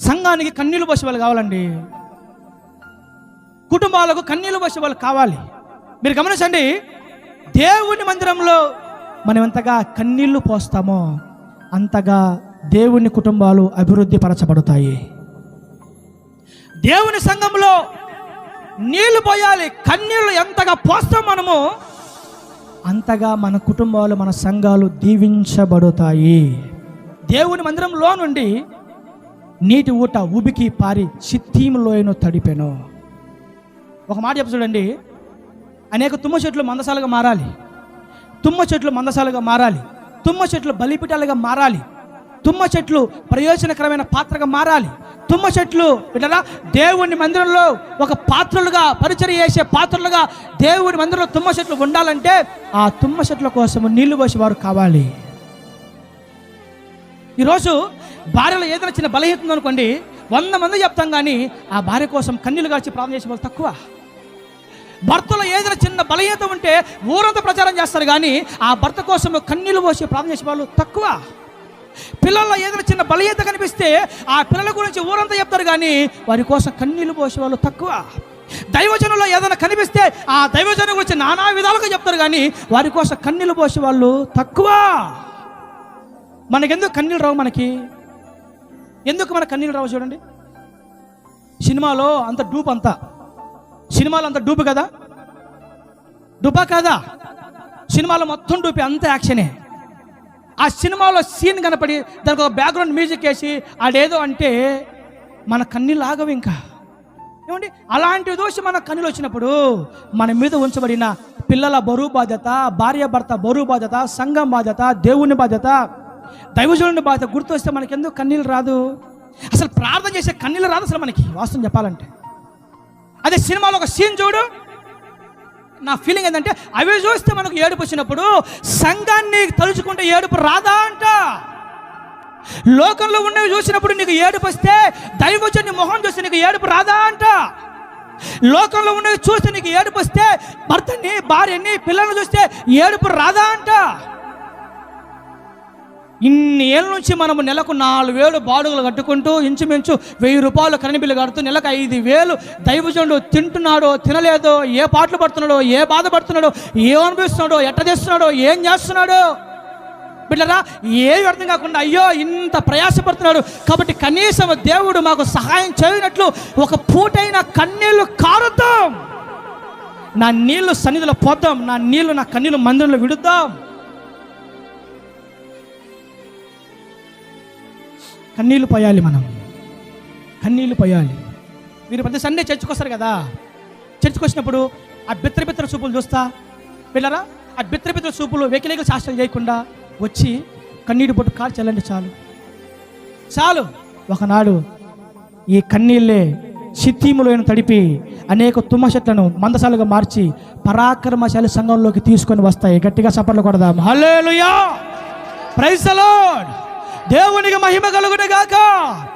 సంఘానికి కన్నీళ్ళు పోసే వాళ్ళు కావాలండి. కుటుంబాలకు కన్నీళ్ళు పోసే వాళ్ళు కావాలి. మీరు గమనించండి దేవుని మందిరంలో మనం ఎంతగా కన్నీళ్ళు పోస్తామో అంతగా దేవుని కుటుంబాలు అభివృద్ధి పరచబడతాయి. దేవుని సంఘంలో నీళ్ళు పోయాలి కన్నీళ్ళు ఎంతగా పోస్తాం మనము అంతగా మన కుటుంబాలు మన సంఘాలు దీవించబడతాయి. దేవుని మందిరంలో నుండి నీటి ఊట ఉబికి పారి చిత్తీములోయను తడిపెను. ఒక మాట చెప్పు చూడండి. అనేక తుమ్మ చెట్లు మందసాలుగా మారాలి. తుమ్మ చెట్లు మందసాలుగా మారాలి. తుమ్మ చెట్లు బలిపిటాలుగా మారాలి. తుమ్మ చెట్లు ప్రయోజనకరమైన పాత్రగా మారాలి. తుమ్మ చెట్లు బిడ్డరా దేవుని మందిరంలో ఒక పాత్రలుగా పరిచయం చేసే పాత్రలుగా దేవుని మందిరంలో తుమ్మ చెట్లు ఉండాలంటే ఆ తుమ్మ చెట్ల కోసం నీళ్ళు పోసేవారు కావాలి. ఈరోజు భార్యలో ఏదైనా చిన్న బలహీనత ఉందనుకోండి వంద మంది చెప్తాం కానీ ఆ భార్య కోసం కన్నీళ్ళు కాచి ప్రార్థన చేసే వాళ్ళు తక్కువ. భర్తలో ఏదైనా చిన్న బలహీనత ఉంటే ఊరంతా ప్రచారం చేస్తారు కానీ ఆ భర్త కోసం కన్నీళ్ళు పోసి ప్రార్థన చేసే వాళ్ళు తక్కువ. పిల్లల్లో ఏదైనా చిన్న బలహీనత కనిపిస్తే ఆ పిల్లల గురించి ఊరంతా చెప్తారు కానీ వారి కోసం కన్నీళ్ళు పోసే వాళ్ళు తక్కువ. దైవజనంలో ఏదైనా కనిపిస్తే ఆ దైవజనం గురించి నానా విధాలుగా చెప్తారు కానీ వారి కోసం కన్నీళ్ళు పోసే వాళ్ళు తక్కువ. మనకెందుకు కన్నీళ్ళు రావు మనకి? ఎందుకు మన కన్నీళ్ళు రావు చూడండి. సినిమాలో అంత డూప్ అంతా. సినిమాలో అంత డూప్ కదా? డూపా కాదా? సినిమాలో మొత్తం డూపి అంత యాక్షనే. ఆ సినిమాలో సీన్ కనపడి దానికి ఒక బ్యాక్గ్రౌండ్ మ్యూజిక్ వేసి ఆడేదో అంటే మన కన్నీళ్ళు ఆగవు ఇంకా. ఏమండి? అలాంటి దోషి మన కన్నులు వచ్చినప్పుడు మన మీద ఉంచబడిన పిల్లల బరువు బాధ్యత భార్య భర్త బరువు బాధ్యత సంఘం బాధ్యత దేవుని బాధ్యత దైవజనుని బాధ గుర్తొస్తే మనకి ఎందుకు కన్నీళ్ళు రాదు? అసలు ప్రార్థన చేసే కన్నీళ్ళు రాదు అసలు మనకి వాస్తవం చెప్పాలంటే. అదే సినిమాలో ఒక సీన్ చూడు. నా ఫీలింగ్ ఏంటంటే అవి చూస్తే మనకు ఏడుపు వచ్చినప్పుడు సంఘాన్ని తలుచుకుంటే ఏడుపు రాదా అంట. లోకంలో ఉన్నవి చూసినప్పుడు నీకు ఏడుపు వస్తే దైవజన్ని మొహం చూస్తే నీకు ఏడుపు రాదా అంట. లోకంలో ఉన్నవి చూస్తే నీకు ఏడుపు వస్తే భర్తని భార్యని పిల్లల్ని చూస్తే ఏడుపు రాదా అంట. ఇన్ని ఏళ్ళ నుంచి మనము నెలకు నాలుగు వేలు బాడుగలు కట్టుకుంటూ ఇంచుమించు వెయ్యి రూపాయలు కరెంట్ బిల్లు కడుతూ నెలకు ఐదు వేలు దైవజనుడు తింటున్నాడో తినలేదో ఏ పాటలు పడుతున్నాడో ఏ బాధపడుతున్నాడో ఏ అనిపిస్తున్నాడో ఎట్ట చేస్తున్నాడో ఏం చేస్తున్నాడో? బిడ్డరా ఏమి అర్థం కాకుండా అయ్యో ఇంత ప్రయాసపడుతున్నాడు. కాబట్టి కనీసం దేవుడు మాకు సహాయం చేయనట్లు ఒక పూటైన కన్నీళ్ళు కారుద్దాం. నా నీళ్ళు సన్నిధిలో పోద్దాం. నా నీళ్ళు నా కన్నీళ్ళు మందిరంలో విడుద్దాం. కన్నీళ్ళు పోయాలి మనం. కన్నీళ్ళు పోయాలి. మీరు ప్రతి సండే చర్చకు వస్తారు కదా? చర్చకు వచ్చినప్పుడు ఆ బిత్ర బిత్ర చూపులు చూస్తా. పిల్లరా ఆ బిత్ర బిత్ర చూపులు వెకిలేక శాస్త్రం చేయకుండా వచ్చి కన్నీటి పొట్టు కాలు చల్లండి చాలు. చాలు. ఒకనాడు ఈ కన్నీళ్ళే సిత్తిములను తడిపి అనేక తుమ్మ చెట్లను మందసాలుగా మార్చి పరాక్రమశాలి సంఘంలోకి తీసుకొని వస్తాయి. గట్టిగా సపర్లు కొడదాం. హలో ప్రైజ్ ద దేవునికి మహిమ కలుగుడుగాక